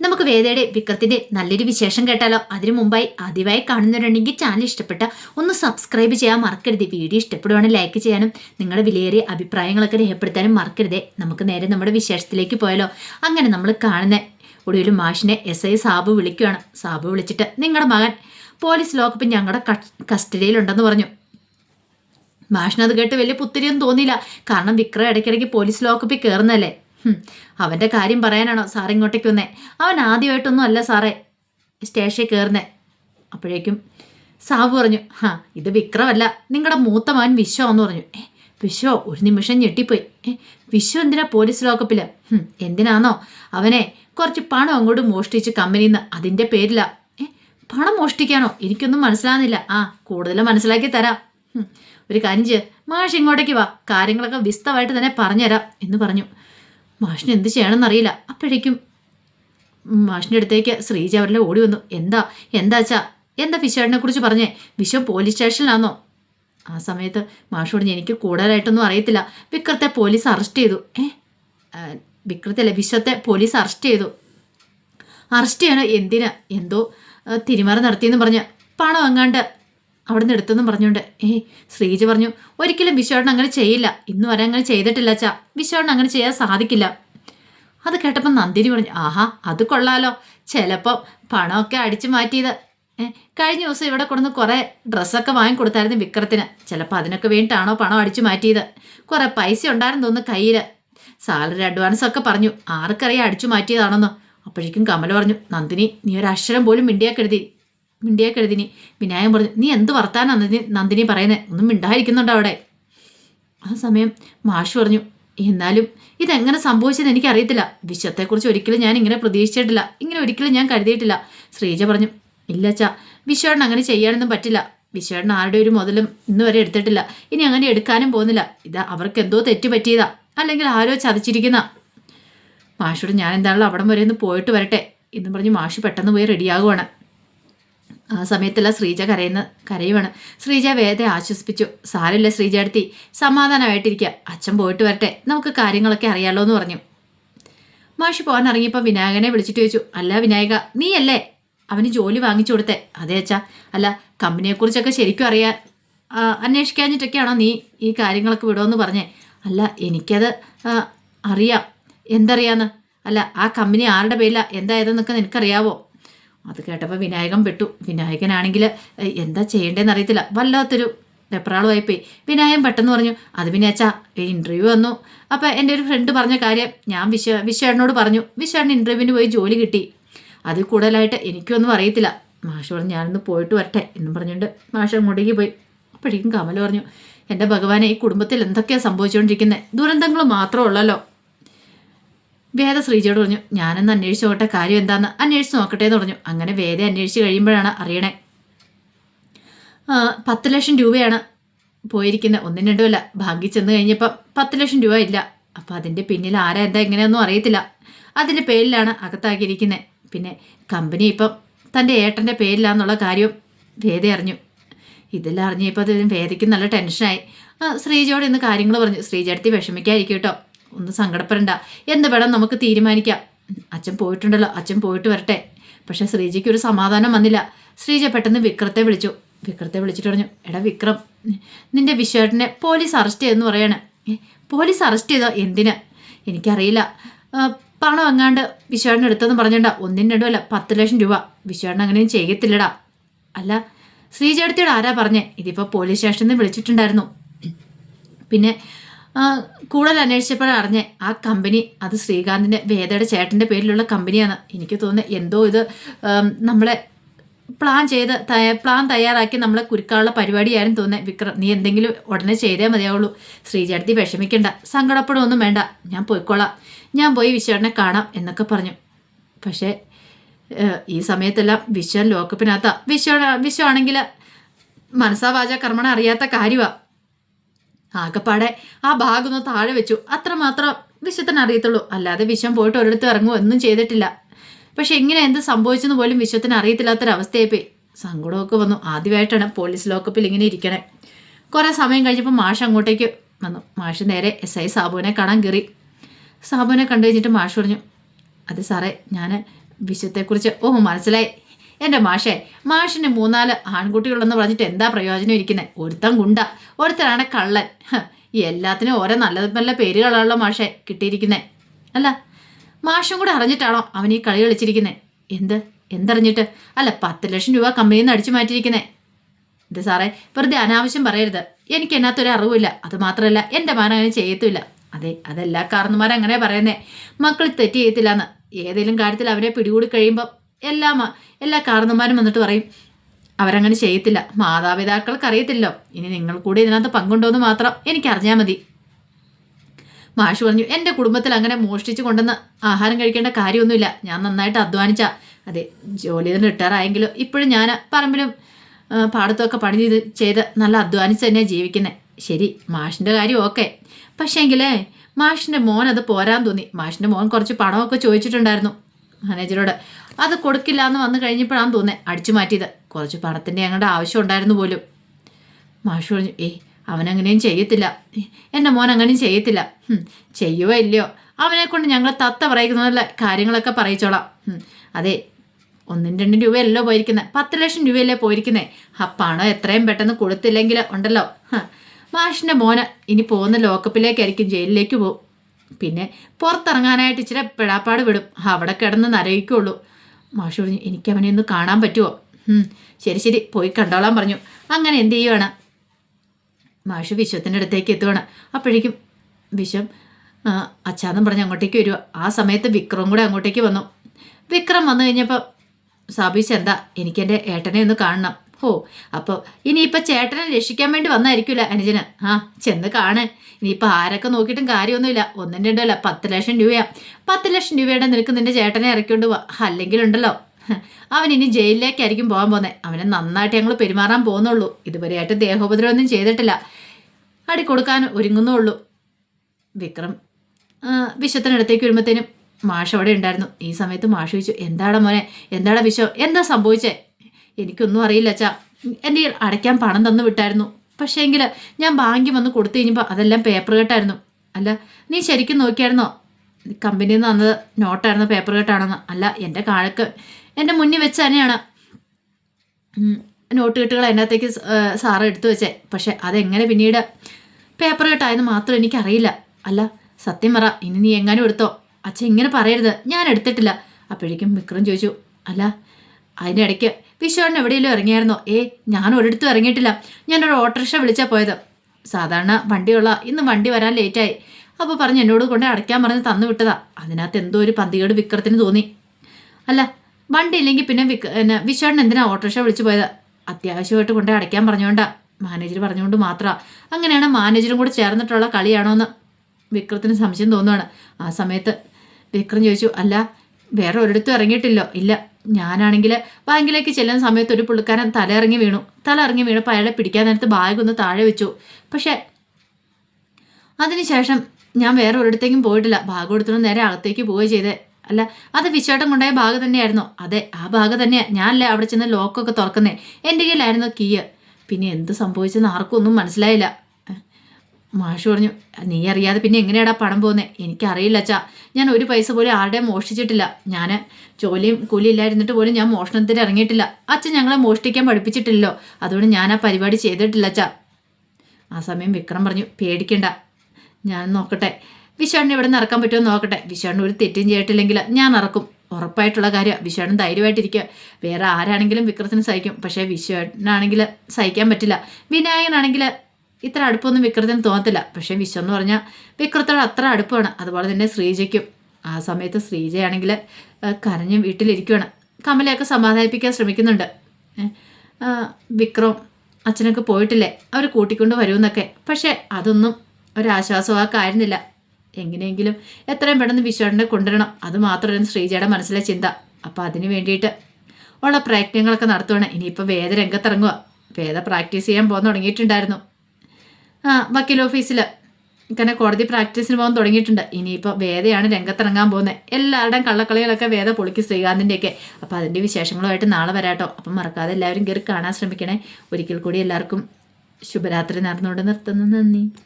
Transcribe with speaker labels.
Speaker 1: നമുക്ക് വേദയുടെ വിക്രത്തിന്റെ നല്ലൊരു വിശേഷം കേട്ടാലോ? അതിനു മുമ്പായി ആദ്യമായി കാണുന്നവരുണ്ടെങ്കിൽ ചാനൽ ഇഷ്ടപ്പെട്ട ഒന്ന് സബ്സ്ക്രൈബ് ചെയ്യാൻ മറക്കരുത്. വീഡിയോ ഇഷ്ടപ്പെടുവാണെങ്കിൽ ലൈക്ക് ചെയ്യാനും നിങ്ങളുടെ വിലയേറിയ അഭിപ്രായങ്ങളൊക്കെ രേഖപ്പെടുത്താനും മറക്കരുതേ. നമുക്ക് നേരെ നമ്മുടെ വിശേഷത്തിലേക്ക് പോയാലോ? അങ്ങനെ നമ്മൾ കാണുന്ന ഒടുവിൽ മാഷിനെ എസ് ഐ സാബു വിളിക്കുകയാണ് സാബു വിളിച്ചിട്ട് നിങ്ങളുടെ മകൻ പോലീസ് ലോക്കപ്പ് ഞങ്ങളുടെ കസ്റ്റഡിയിലുണ്ടെന്ന് പറഞ്ഞു. മാഷിനത് കേട്ട് വലിയ പുത്തിരിയൊന്നും തോന്നിയില്ല. കാരണം വിക്രം ഇടയ്ക്കിടയ്ക്ക് പോലീസ് ലോക്കപ്പിൽ കയറുന്നല്ലേ ഹും, അവന്റെ കാര്യം പറയാനാണോ സാർ ഇങ്ങോട്ടേക്ക് വന്നേ? അവൻ ആദ്യമായിട്ടൊന്നും അല്ല സാറേ. സ്റ്റേഷനിൽ കയറുന്നേ അപ്പോഴേക്കും സാബു പറഞ്ഞു ഹാ ഇത് വിക്രമല്ല നിങ്ങളുടെ മൂത്ത മകൻ വിശ്വ എന്ന് പറഞ്ഞു. ഏ വിശ്വ ഒരു നിമിഷം ഞെട്ടിപ്പോയി. വിശ്വ എന്തിനാ പോലീസ് ലോക്കപ്പിൽ? എന്തിനാണോ അവനെ കുറച്ച് പണം അങ്ങോട്ട് മോഷ്ടിച്ച് കമ്പനിയിൽ നിന്ന് അതിന്റെ പേരില പണം മോഷ്ടിക്കാനോ? എനിക്കൊന്നും മനസ്സിലാകുന്നില്ല. ആ കൂടുതൽ മനസ്സിലാക്കി തരാം. ഒരു കാര്യം ചെയ്യ് മാഷ് ഇങ്ങോട്ടേക്ക് വാ കാര്യങ്ങളൊക്കെ വിസ്തമായിട്ട് തന്നെ പറഞ്ഞുതരാം എന്ന് പറഞ്ഞു. മാഷിന് എന്ത് ചെയ്യണമെന്നറിയില്ല. അപ്പോഴേക്കും മാഷിന്റെ അടുത്തേക്ക് ശ്രീജ അവരിലെ ഓടി വന്നു. എന്താ? എന്താച്ചാ എന്താ ഫിഷേടിനെ കുറിച്ച് പറഞ്ഞേ? വിശ്വം പോലീസ് സ്റ്റേഷനിലാണോ ആ സമയത്ത് മാഷോട് എനിക്ക് കൂടുതലായിട്ടൊന്നും അറിയത്തില്ല. വിക്രത്തെ പോലീസ് അറസ്റ്റ് ചെയ്തു. ഏ? വിക്രത്തല്ല? വിശ്വത്തെ പോലീസ് അറസ്റ്റ് ചെയ്തു. അറസ്റ്റ് ചെയ്യണം എന്തിനാ? എന്തോ തിരിമറി നടത്തിയെന്ന് പറഞ്ഞ്. പണം എങ്ങാണ്ട് അവിടെ നിന്ന് എടുത്തെന്നും പറഞ്ഞുകൊണ്ട് ഏ ശ്രീജ പറഞ്ഞു ഒരിക്കലും വിശ്വാടൻ അങ്ങനെ ചെയ്യില്ല. ഇന്ന് വരെ അങ്ങനെ ചെയ്തിട്ടില്ല അച്ഛാ. വിശ്വാടൻ അങ്ങനെ ചെയ്യാൻ സാധിക്കില്ല. അത് കേട്ടപ്പോൾ നന്ദിനി പറഞ്ഞു ആഹാ അത് കൊള്ളാലോ. ചിലപ്പോൾ പണമൊക്കെ അടിച്ചു മാറ്റിയത്. കഴിഞ്ഞ ദിവസം ഇവിടെ കൊണ്ടുവന്ന് കുറേ ഡ്രസ്സൊക്കെ വാങ്ങിക്കൊടുത്തായിരുന്നു വിക്രത്തിന്. ചിലപ്പോൾ അതിനൊക്കെ വേണ്ടിയിട്ടാണോ പണം അടിച്ചു മാറ്റിയത്. കുറേ പൈസ ഉണ്ടായിരുന്നു തോന്നുന്നു കയ്യിൽ സാലറി അഡ്വാൻസ് ഒക്കെ പറഞ്ഞു ആർക്കറിയാം അടിച്ചു മാറ്റിയതാണെന്നോ. അപ്പോഴേക്കും കമല പറഞ്ഞു നന്ദിനി നീ ഒരു അക്ഷരം പോലും മിണ്ടിയാക്കെഴുതി മിണ്ടിയാക്കെഴുതിനി വിനായകൻ പറഞ്ഞു നീ എന്ത് വർത്താനാ നന്ദിനി നന്ദിനി പറയുന്നത് ഒന്നും മിണ്ടായിരിക്കുന്നുണ്ടോ അവിടെ? ആ സമയം മാഷ് പറഞ്ഞു എന്നാലും ഇതെങ്ങനെ സംഭവിച്ചെന്ന് എനിക്കറിയത്തില്ല. വിശ്വത്തെക്കുറിച്ച് ഒരിക്കലും ഞാൻ ഇങ്ങനെ പ്രതീക്ഷിച്ചിട്ടില്ല. ഇങ്ങനെ ഒരിക്കലും ഞാൻ കരുതിയിട്ടില്ല. ശ്രീജ പറഞ്ഞു ഇല്ല അച്ഛാ വിശ്വടൻ അങ്ങനെ ചെയ്യാനൊന്നും പറ്റില്ല. വിശ്വടൻ ആരുടെ ഒരു മുതലും ഇന്ന് വരെ എടുത്തിട്ടില്ല. ഇനി അങ്ങനെ എടുക്കാനും പോകുന്നില്ല. ഇത് അവർക്ക് എന്തോ തെറ്റ് പറ്റിയതാ. അല്ലെങ്കിൽ ആരോ ചതിച്ചിരിക്കുന്ന. മാഷോട് ഞാൻ എന്താണല്ലോ അവിടം വരെ ഒന്ന് പോയിട്ട് വരട്ടെ. എന്ന് പറഞ്ഞ് മാഷ് പെട്ടെന്ന് പോയി റെഡിയാകുവാണ്. ആ സമയത്തുള്ള ശ്രീജ കരയുന്ന കരയുവാണ്. ശ്രീജ വേദ ആശ്വസിപ്പിച്ചു. സാരമില്ല ശ്രീജ അടുത്തി. സമാധാനമായിട്ടിരിക്കുക അച്ഛൻ പോയിട്ട് വരട്ടെ. നമുക്ക് കാര്യങ്ങളൊക്കെ അറിയാലോ എന്ന് പറഞ്ഞു. മാഷി പോകാൻ ഇറങ്ങിയപ്പോൾ വിനായകനെ വിളിച്ചിട്ട് ചോദിച്ചു. അല്ല വിനായക നീയല്ലേ? അവന് ജോലി വാങ്ങിച്ചു കൊടുത്തേ. അതെ അച്ഛാ. അല്ല കമ്പനിയെക്കുറിച്ചൊക്കെ ശരിക്കും അറിയാൻ അന്വേഷിക്കാഞ്ഞിട്ടൊക്കെയാണോ നീ ഈ കാര്യങ്ങളൊക്കെ വിടുമെന്ന് പറഞ്ഞേ? അല്ല എനിക്കത് അറിയാം. എന്തറിയാന്ന്? അല്ല ആ കമ്പനി ആരുടെ പേരിലാണ് എന്തായതെന്നൊക്കെ നിനക്കറിയാവോ? അത് കേട്ടപ്പോൾ വിനായകൻ പെട്ടു. വിനായകനാണെങ്കിൽ എന്താ ചെയ്യേണ്ടതെന്ന് അറിയത്തില്ല. വല്ലാത്തൊരു വെപ്രാളുമായിപ്പോയി. വിനായകൻ പെട്ടെന്ന് പറഞ്ഞു അത് പിന്നെ അച്ഛാ ഇന്റർവ്യൂ വന്നു. അപ്പോൾ എന്റെ ഒരു ഫ്രണ്ട് പറഞ്ഞ കാര്യം ഞാൻ വിശ്വ വിശ്വേട്ടനോട് പറഞ്ഞു വിശ്വേട്ടൻ ഇന്റർവ്യൂവിന് പോയി ജോലി കിട്ടി. അതിൽ കൂടുതലായിട്ട് എനിക്കൊന്നും അറിയത്തില്ല. മാഷ് പറഞ്ഞു ഞാനൊന്ന് പോയിട്ട് വരട്ടെ എന്നും പറഞ്ഞുകൊണ്ട് മാഷ് അങ്ങോട്ടേക്ക് പോയി. അപ്പോഴേക്കും കമൽ പറഞ്ഞു എന്റെ ഭഗവാനെ ഈ കുടുംബത്തിൽ എന്തൊക്കെയാണ് സംഭവിച്ചുകൊണ്ടിരിക്കുന്നത് ദുരന്തങ്ങൾ മാത്രമേ ഉള്ളല്ലോ. വേദ ശ്രീജയോട് പറഞ്ഞു ഞാനൊന്ന് അന്വേഷിച്ച് നോക്കട്ടെ കാര്യം എന്താന്ന്. അന്വേഷിച്ച് നോക്കട്ടെ എന്ന് പറഞ്ഞു. അങ്ങനെ വേദ അന്വേഷിച്ച് കഴിയുമ്പോഴാണ് അറിയണേ. പത്ത് ലക്ഷം രൂപയാണ് പോയിരിക്കുന്നത് ഒന്നും രണ്ടുമല്ല ഭാഗ്യം ചെന്ന് കഴിഞ്ഞപ്പം പത്ത് ലക്ഷം രൂപ ഇല്ല. അപ്പം അതിന്റെ പിന്നിൽ ആരാ എന്താ എങ്ങനെയൊന്നും അറിയത്തില്ല. അതിന്റെ പേരിലാണ് അകത്താക്കിയിരിക്കുന്നത് പിന്നെ കമ്പനി ഇപ്പം തന്റെ ഏട്ടന്റെ പേരിലാന്നുള്ള കാര്യം വേദ അറിഞ്ഞു. ഇതെല്ലാം അറിഞ്ഞപ്പോൾ അത് വേദയ്ക്ക് നല്ല ടെൻഷനായി. ശ്രീജയോട് ഇന്ന് കാര്യങ്ങൾ പറഞ്ഞു. ശ്രീജടുത്തി വിഷമിക്കാതിരിക്കും കേട്ടോ. ഒന്ന് സങ്കടപ്പെടണ്ട. എന്ത് വേണം നമുക്ക് തീരുമാനിക്കാം. അച്ഛൻ പോയിട്ടുണ്ടല്ലോ. അച്ഛൻ പോയിട്ട് വരട്ടെ. പക്ഷെ ശ്രീജയ്ക്ക് ഒരു സമാധാനം വന്നില്ല. ശ്രീജ പെട്ടെന്ന് വിക്രത്തെ വിളിച്ചു. വിക്രത്തെ വിളിച്ചിട്ട് പറഞ്ഞു എടാ വിക്രം നിന്റെ വിശ്വേട്ടനെ പോലീസ് അറസ്റ്റ് ചെയ്തെന്ന് പറയാണ്. "ഏ, പോലീസ് അറസ്റ്റ് ചെയ്തോ? എന്തിന്? എനിക്കറിയില്ല. പണം എങ്ങാണ്ട് വിശ്വേട്ടൻ എടുത്തെന്ന് പറഞ്ഞിട്ടുണ്ടാ. രണ്ടും രണ്ടുമല്ല പത്ത് ലക്ഷം രൂപ. വിശ്വേട്ടൻ അങ്ങനെയും ചെയ്യത്തില്ലടാ. അല്ല ശ്രീജടുത്തിയോട് ആരാ പറഞ്ഞേ? ഇതിപ്പോൾ പോലീസ് സ്റ്റേഷനിൽ നിന്ന് വിളിച്ചിട്ടുണ്ടായിരുന്നു. പിന്നെ കൂടുതൽ അന്വേഷിച്ചപ്പോഴാണ് അറിഞ്ഞേ ആ കമ്പനി അത് ശ്രീകാന്തിന്റെ വേദയുടെ ചേട്ടന്റെ പേരിലുള്ള കമ്പനിയാണ്. എനിക്ക് തോന്നുന്നത് എന്തോ ഇത് നമ്മളെ പ്ലാൻ ചെയ്ത് പ്ലാൻ തയ്യാറാക്കി നമ്മളെ കുരുക്കാനുള്ള പരിപാടിയായിരുന്നു തോന്നുന്നത് വിക്രം നീ എന്തെങ്കിലും ഉടനെ ചെയ്തേ മതിയാവുള്ളൂ. ശ്രീചേട്ടത്തി വിഷമിക്കണ്ട സങ്കടപ്പെടുമൊന്നും വേണ്ട. ഞാൻ പോയിക്കോളാം. ഞാൻ പോയി വിശ്വനെ കാണാം എന്നൊക്കെ പറഞ്ഞു. പക്ഷേ ഈ സമയത്തെല്ലാം വിശ്വൻ ലോക്കപ്പിനകത്താ വിശ്വ വിശ്വമാണെങ്കിൽ മനസ്സാവാച കർമ്മണ അറിയാത്ത കാര്യമാണ് ആകപ്പാടെ ആ ഭാഗം ഒന്ന് താഴെ വെച്ചു. അത്രമാത്രം വിശ്വത്തിന് അറിയത്തുള്ളൂ. അല്ലാതെ വിശ്വം പോയിട്ട് ഒരിടത്ത് ഇറങ്ങുമോ ഒന്നും ചെയ്തിട്ടില്ല. പക്ഷെ എങ്ങനെ എന്ത് സംഭവിച്ചെന്ന് പോലും വിശ്വത്തിന് അറിയത്തില്ലാത്തൊരവസ്ഥയായിപ്പോയി. സങ്കടമൊക്കെ വന്നു. ആദ്യമായിട്ടാണ് പോലീസ് ലോക്കപ്പിൽ ഇങ്ങനെ ഇരിക്കണേ. കുറേ സമയം കഴിഞ്ഞപ്പോൾ മാഷ് അങ്ങോട്ടേക്ക് വന്നു. മാഷ് നേരെ എസ് ഐ സാബുവിനെ കാണാൻ കയറി. സാബുവിനെ കണ്ടു കഴിഞ്ഞിട്ട് മാഷ് പറഞ്ഞു അത് സാറേ ഞാൻ വിശ്വത്തെക്കുറിച്ച് ഓ മനസ്സിലായി. എന്റെ മാഷെ മാഷിന് മൂന്നാൽ ആൺകുട്ടികളെന്ന് പറഞ്ഞിട്ട് എന്താ പ്രയോജനം ഇരിക്കുന്നത് ഒരുത്തൻ ഗുണ്ട ഒരുത്തനാണ് കള്ളൻ. എല്ലാത്തിനും ഓരോ നല്ല നല്ല പേരുകളുള്ള മാഷെ കിട്ടിയിരിക്കുന്നത് അല്ല മാഷും കൂടെ അറിഞ്ഞിട്ടാണോ അവൻ ഈ കളി കളിച്ചിരിക്കുന്നത് എന്ത്? എന്തറിഞ്ഞിട്ട്? അല്ല പത്ത് ലക്ഷം രൂപ കമ്പനിയിൽ നിന്ന് അടിച്ചു മാറ്റിയിരിക്കുന്നത് ഇത് സാറേ വെറുതെ അനാവശ്യം പറയരുത്. എനിക്ക് എന്നാത്തൊരു അറിവില്ല അത് മാത്രമല്ല എന്റെ മാൻ അങ്ങനെ ചെയ്യത്തുമില്ല. അതെ അതെല്ലാ കാരണന്മാരും അങ്ങനെ പറയുന്നേ. മക്കൾ തെറ്റ് ചെയ്യത്തില്ലെന്ന്. ഏതെങ്കിലും കാര്യത്തിൽ അവരെ പിടികൂടി കഴിയുമ്പോൾ എല്ലാ എല്ലാ കാരണന്മാരും വന്നിട്ട് പറയും അവരങ്ങനെ ചെയ്യത്തില്ല. മാതാപിതാക്കൾക്ക് അറിയത്തില്ലോ ഇനി നിങ്ങൾ കൂടി ഇതിനകത്ത് പങ്കുണ്ടോയെന്ന് മാത്രം എനിക്കറിഞ്ഞാൽ മതി. മാഷ് പറഞ്ഞു എന്റെ കുടുംബത്തിൽ അങ്ങനെ മോഷ്ടിച്ച് കൊണ്ടുവന്ന് ആഹാരം കഴിക്കേണ്ട കാര്യമൊന്നുമില്ല. ഞാൻ നന്നായിട്ട് അധ്വാനിച്ച. അതെ ജോലി തന്നെ റിട്ടയറായെങ്കിലും ഇപ്പോഴും ഞാൻ പറമ്പിലും പാടത്തൊക്കെ പണി ചെയ്ത് ചെയ്ത് നല്ല അധ്വാനിച്ച് തന്നെയാണ് ജീവിക്കുന്നത് ശരി മാഷിന്റെ കാര്യം ഓക്കെ. പക്ഷേങ്കിലേ മാഷിന്റെ മോൻ അത് പോരാൻ തോന്നി. മാഷിന്റെ മോൻ കുറച്ച് പണമൊക്കെ ചോദിച്ചിട്ടുണ്ടായിരുന്നു മാനേജരോട് അത് കൊടുക്കില്ല എന്ന് വന്നു കഴിഞ്ഞപ്പോഴാണ് തോന്നുന്നത് അടിച്ചു മാറ്റിയത്. കുറച്ച് പണത്തിന്റെ ഞങ്ങളുടെ ആവശ്യം ഉണ്ടായിരുന്നു പോലും. മാഷു പറഞ്ഞു ഏയ് അവനങ്ങനെയും ചെയ്യത്തില്ല. എന്റെ മോൻ അങ്ങനെയും ചെയ്യത്തില്ല. ചെയ്യുവോ ഇല്ലയോ? അവനെ കൊണ്ട് ഞങ്ങൾ തത്ത പറയുന്നതല്ല കാര്യങ്ങളൊക്കെ പറയിച്ചോളാം. അതെ ഒന്നും രണ്ടും രൂപയല്ലോ പോയിരിക്കുന്നത് പത്ത് ലക്ഷം രൂപയല്ലേ പോയിരിക്കുന്നത് ആ പണം എത്രയും പെട്ടെന്ന് കൊടുത്തില്ലെങ്കിൽ ഉണ്ടല്ലോ. മാഷിന്റെ മോന് ഇനി പോകുന്ന ലോക്കപ്പിലേക്കായിരിക്കും ജയിലിലേക്ക് പോകും. പിന്നെ പുറത്തിറങ്ങാനായിട്ട് ഇച്ചിരി പിഴാപ്പാട് വിടും. അവിടെ കിടന്ന് നരയിക്കുള്ളൂ മാഷ് പറഞ്ഞു എനിക്ക് അവനെ ഒന്ന് കാണാൻ പറ്റുമോ ശരി ശരി പോയി കണ്ടോളാൻ പറഞ്ഞു. അങ്ങനെ എന്ത് ചെയ്യുവാണ്? മാഷു വിശ്വത്തിന്റെ അടുത്തേക്ക് എത്തുവാണ്. അപ്പോഴേക്കും വിശ്വം അച്ഛാന്നും പറഞ്ഞ് അങ്ങോട്ടേക്ക് വരുക ആ സമയത്ത് വിക്രം കൂടെ അങ്ങോട്ടേക്ക് വന്നു. വിക്രം വന്നു കഴിഞ്ഞപ്പോൾ സാബീസ് എന്താ? എനിക്കെന്റെ ഏട്ടനെ ഒന്ന് കാണണം. ഓ അപ്പോൾ ഇനിയിപ്പോൾ ചേട്ടനെ രക്ഷിക്കാൻ വേണ്ടി വന്നായിരിക്കില്ല അനുജന്. ആ ചെന്ന് കാണ്. ഇനിയിപ്പോൾ ആരൊക്കെ നോക്കിയിട്ടും കാര്യമൊന്നുമില്ല. ഒന്നും രണ്ടല്ല പത്ത് ലക്ഷം രൂപയാ. പത്ത് ലക്ഷം രൂപയുടെ നിനക്ക് നിന്റെ ചേട്ടനെ ഇറക്കിക്കൊണ്ട് പോവാ അല്ലെങ്കിലുണ്ടല്ലോ. അവൻ ഇനി ജയിലിലേക്കായിരിക്കും പോകാൻ പോകുന്നത് അവനെ നന്നായിട്ട് ഞങ്ങൾ പെരുമാറാൻ പോകുന്നുള്ളൂ. ഇതുവരെയായിട്ട് ദേഹോപദ്രവമൊന്നും ചെയ്തിട്ടില്ല. അടി കൊടുക്കാൻ ഒരുങ്ങുന്നുള്ളൂ. വിക്രം വിശ്വത്തിനടുത്തേക്ക് വരുമ്പോഴത്തേനും മാഷ് അവിടെ ഉണ്ടായിരുന്നു. ഈ സമയത്ത് മാഷ ചോദിച്ചു എന്താടാ മോനെ? എന്താടാ വിശ്വം? എന്താ സംഭവിച്ചേ? എനിക്കൊന്നും അറിയില്ല അച്ഛാ. എന്റെ അടയ്ക്കാൻ പണം തന്നു വിട്ടായിരുന്നു. പക്ഷേ എങ്കിൽ ഞാൻ ബാങ്കിൽ വന്ന് കൊടുത്തു കഴിഞ്ഞപ്പോൾ അതെല്ലാം പേപ്പർ കേട്ടായിരുന്നു അല്ല നീ ശരിക്കും നോക്കിയായിരുന്നോ? കമ്പനിയിൽ നിന്ന് തന്നത് നോട്ടായിരുന്നു പേപ്പർ കെട്ടാണെന്ന് അല്ല എന്റെ കാഴക്ക് എന്റെ മുന്നിൽ വെച്ച് തന്നെയാണ്. നോട്ട് കെട്ടുകൾ അതിനകത്തേക്ക് സാറ് എടുത്തു വെച്ചേ. പക്ഷേ അതെങ്ങനെ പിന്നീട് പേപ്പർ കെട്ടായെന്ന് മാത്രം എനിക്കറിയില്ല. അല്ല സത്യം പറ ഇനി നീ എങ്ങാനും എടുത്തോ? അച്ഛൻ ഇങ്ങനെ പറയരുത്. ഞാൻ എടുത്തിട്ടില്ല. അപ്പോഴേക്കും വിക്രം ചോദിച്ചു അല്ല അതിന്റെ വിശ്വാൻ എവിടെയെങ്കിലും ഇറങ്ങിയായിരുന്നോ? ഏ ഞാൻ ഒരിടത്തും ഇറങ്ങിയിട്ടില്ല. ഞാനൊരു ഓട്ടോറിക്ഷ വിളിച്ചാൽ പോയത്. സാധാരണ വണ്ടിയുള്ള ഇന്ന് വണ്ടി വരാൻ ലേറ്റായി അപ്പോൾ പറഞ്ഞ് എന്നോട് കൊണ്ട് അടയ്ക്കാൻ പറഞ്ഞ് തന്നു വിട്ടതാ. അതിനകത്ത് എന്തോ ഒരു പന്തികേട് വിക്രത്തിന് തോന്നി. അല്ല വണ്ടി ഇല്ലെങ്കിൽ പിന്നെ വിക് എന്നെ വിശ്വാൻ എന്തിനാ ഓട്ടോറിക്ഷ വിളിച്ചു പോയത്? അത്യാവശ്യമായിട്ട് കൊണ്ട് അടയ്ക്കാൻ പറഞ്ഞുകൊണ്ടാ മാനേജർ പറഞ്ഞുകൊണ്ട് മാത്രമാണ് അങ്ങനെയാണ് മാനേജറും കൂടെ ചേർന്നിട്ടുള്ള കളിയാണോ എന്ന് വിക്രത്തിന് സംശയം തോന്നുവാണ്. ആ സമയത്ത് വിക്രം ചോദിച്ചു അല്ല വേറെ ഒരിടത്തും ഇറങ്ങിയിട്ടില്ലോ. ഇല്ല ഞാനാണെങ്കിൽ ബാങ്കിലേക്ക് ചെല്ലുന്ന സമയത്ത് ഒരു പുള്ളിക്കാരൻ തല ഇറങ്ങി വീണു. തല ഇറങ്ങി വീണപ്പോൾ അയാളെ പിടിക്കാൻ നേരത്ത് ബാഗ് ഒന്ന് താഴെ വെച്ചു. പക്ഷേ അതിനുശേഷം ഞാൻ വേറെ ഒരിടത്തേക്കും പോയിട്ടില്ല. ബാഗ് എടുത്തിട്ട് നേരെ അകത്തേക്ക് പോവുകയും ചെയ്തേ. അല്ല അത് വിശ്വാട്ടം കൊണ്ടായ ബാഗ് തന്നെയായിരുന്നു. അതെ ആ ബാഗ് തന്നെയാണ് ഞാനല്ലേ അവിടെ ചെന്ന് ലോക്കൊക്കെ തുറക്കുന്നേ? എന്റെ കയ്യിലായിരുന്നു കീയ്. പിന്നെ എന്ത് സംഭവിച്ചെന്ന് ആർക്കും ഒന്നും മനസ്സിലായില്ല. മാഷ് പറഞ്ഞു നീ അറിയാതെ പിന്നെ എങ്ങനെയാടാ പണം പോകുന്നത് എനിക്കറിയില്ല അച്ഛാ. ഞാൻ ഒരു പൈസ പോലും ആരുടെയും മോഷ്ടിച്ചിട്ടില്ല. ഞാൻ ജോലിയും കൂലി ഇല്ലായിരുന്നിട്ട് പോലും ഞാൻ മോഷണത്തിന് ഇറങ്ങിയിട്ടില്ല. അച്ഛൻ ഞങ്ങളെ മോഷ്ടിക്കാൻ പഠിപ്പിച്ചിട്ടില്ലല്ലോ. അതുകൊണ്ട് ഞാൻ ആ പരിപാടി ചെയ്തിട്ടില്ല അച്ഛാ. ആ സമയം വിക്രം പറഞ്ഞു പേടിക്കണ്ട. ഞാൻ നോക്കട്ടെ. വിഷാണിന് ഇവിടെ നിന്ന് ഇറക്കാൻ പറ്റുമോ നോക്കട്ടെ. വിഷാണിന് ഒരു തെറ്റും ചെയ്തിട്ടില്ലെങ്കിൽ ഞാൻ നടക്കും ഉറപ്പായിട്ടുള്ള കാര്യമാണ് വിശ്വാണൻ ധൈര്യമായിട്ടിരിക്കുക. വേറെ ആരാണെങ്കിലും വിക്രത്തിന് സഹിക്കും. പക്ഷേ വിശ്വാനാണെങ്കിൽ സഹിക്കാൻ പറ്റില്ല. വിനായകനാണെങ്കിൽ ഇത്ര അടുപ്പൊന്നും വിക്രത്തിന് തോന്നത്തില്ല. പക്ഷേ വിശ്വം എന്ന് പറഞ്ഞാൽ വിക്രത്തോട് അത്ര അടുപ്പമാണ് അതുപോലെ തന്നെ ശ്രീജയ്ക്കും. ആ സമയത്ത് ശ്രീജയാണെങ്കിൽ കരഞ്ഞ് വീട്ടിലിരിക്കുകയാണ് കമലയൊക്കെ സമാധാനിപ്പിക്കാൻ ശ്രമിക്കുന്നുണ്ട്. വിക്രം അച്ഛനൊക്കെ പോയിട്ടില്ലേ? അവർ കൂട്ടിക്കൊണ്ട് വരുമെന്നൊക്കെ. പക്ഷേ അതൊന്നും ഒരാശ്വാസമാക്കായിരുന്നില്ല എങ്ങനെയെങ്കിലും എത്രയും പെട്ടെന്ന് വിശ്വാടിനെ കൊണ്ടുവരണം. അത് മാത്രമായിരുന്നു ശ്രീജയുടെ മനസ്സിലെ ചിന്ത. അപ്പോൾ അതിന് വേണ്ടിയിട്ട് ഉള്ള പ്രയത്നങ്ങളൊക്കെ നടത്തുവാണ്. ഇനിയിപ്പോൾ വേദ രംഗത്തിറങ്ങുക വേദ പ്രാക്ടീസ് ചെയ്യാൻ പോകാൻ തുടങ്ങിയിട്ടുണ്ടായിരുന്നു. ആ വക്കീൽ ഓഫീസിൽ ഇങ്ങനെ കോടതി പ്രാക്ടീസിന് പോകാൻ തുടങ്ങിയിട്ടുണ്ട്. ഇനിയിപ്പോൾ വേദയാണ് രംഗത്തിറങ്ങാൻ പോകുന്നത് എല്ലാവരുടെയും കള്ളക്കളികളൊക്കെ വേദ പൊളിക്കും ശ്രീകാന്തിന്റെയൊക്കെ അപ്പോൾ അതിന്റെ വിശേഷങ്ങളുമായിട്ട് നാളെ വരാട്ടോ. അപ്പം മറക്കാതെ എല്ലാവരും കയറി കാണാൻ ശ്രമിക്കണേ. ഒരിക്കൽ കൂടി എല്ലാവർക്കും ശുഭരാത്രി നടന്നുകൊണ്ട് നിർത്തുന്നു. നന്ദി.